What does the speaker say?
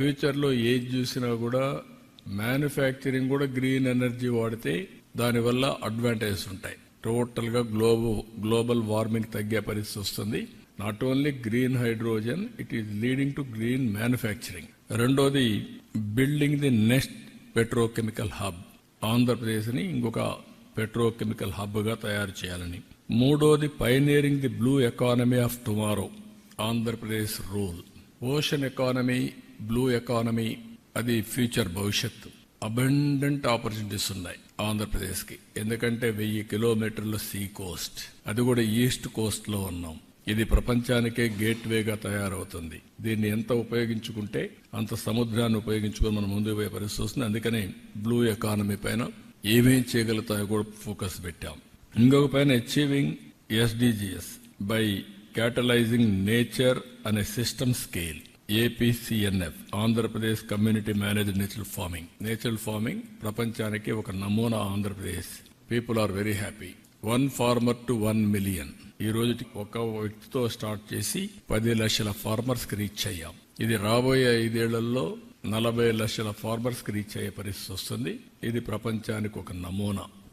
ఫ్యూచర్లో ఏది చూసినా కూడా మ్యానుఫ్యాక్చరింగ్ కూడా గ్రీన్ ఎనర్జీ వాడితే దానివల్ల అడ్వాంటేజెస్ ఉంటాయి. టోటల్గా గ్లోబల్ గ్లోబల్ వార్మింగ్ తగ్గే పరిస్థితి వస్తుంది. Not only green hydrogen it is leading to green manufacturing. రెండోది building the next petrochemical hub. ఆంధ్రప్రదేశ్ని ఇంకొక పెట్రోకెమికల్ హబ్గా తయారు చేయాలని. మూడోది pioneering the blue economy of tomorrow Andhra Pradesh rule. Ocean economy blue economy అది ఫ్యూచర్ భవిష్యత్తు. అబండెంట్ ఆపర్చునిటీస్ ఉన్నాయి ఆంధ్రప్రదేశ్కి. ఎందుకంటే వెయ్యి కిలోమీటర్ల సీ కోస్ట్ అది కూడా ఈస్ట్ కోస్ట్లో ఉన్నాం. ఇది ప్రపంచానికే గేట్ వేగా తయారవుతుంది. దీన్ని ఎంత ఉపయోగించుకుంటే అంత సముద్రాన్ని ఉపయోగించుకొని మనం ముందుకు పోయే పరిస్థితి వస్తుంది. అందుకని బ్లూ ఎకానమీ పైన ఏమేం చేయగలుగుతాయో కూడా ఫోకస్ పెట్టాం. ఇంకొక పైన achieving SDGs by catalysing nature అనే system scale APCNF Andhra Pradesh community managed natural farming natural farming ప్రపంచానికి ఒక నమూనా Andhra Pradesh. People are very happy one farmer to one million ఈ రోజు ఒక వ్యక్తితో స్టార్ట్ చేసి పది లక్షల ఫార్మర్స్కి రీచ్ అయ్యాం. ఇది రాబోయే ఐదేళ్ళలో నలభై లక్షల ఫార్మర్స్కి రీచ్ అయ్యే పరిస్థితి వస్తుంది. ఇది ప్రపంచానికి ఒక నమూనా.